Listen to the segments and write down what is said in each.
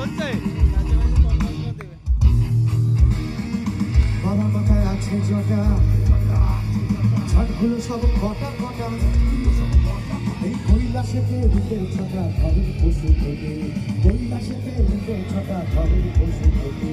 হচ্ছে? বাবা মাথায় আছে জটা? ছাটগুলো সব কটা কটা? এই কৈলাসেতে রূপের ছটা, ঘরের পশু থেকে। কৈলাসেতে রূপের ছটা, ঘরের পশু থেকে।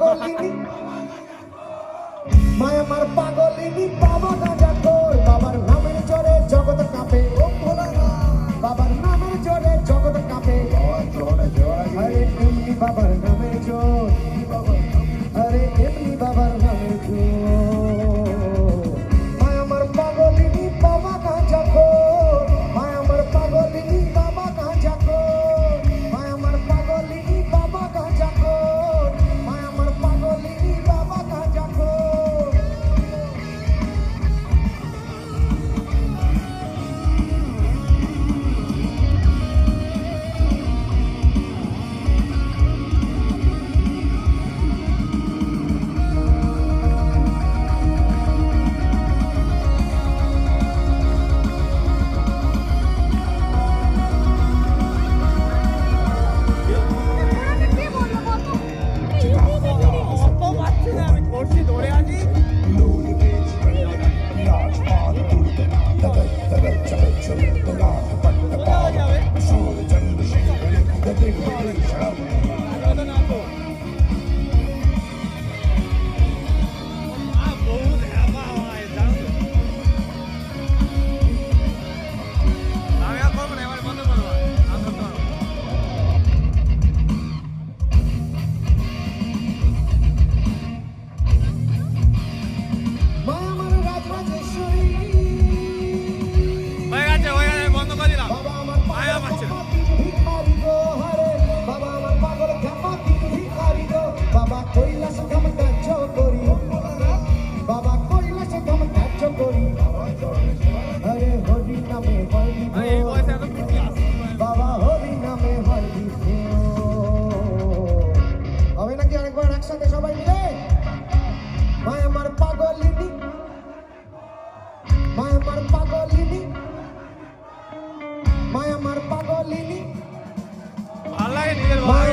পাগলিনী। মায়ামার পাগলিনী পাবা Ele chama. আমার পাগলিনী। মা আমার পাগলিনী। ভালো লাগে নিজের ভাই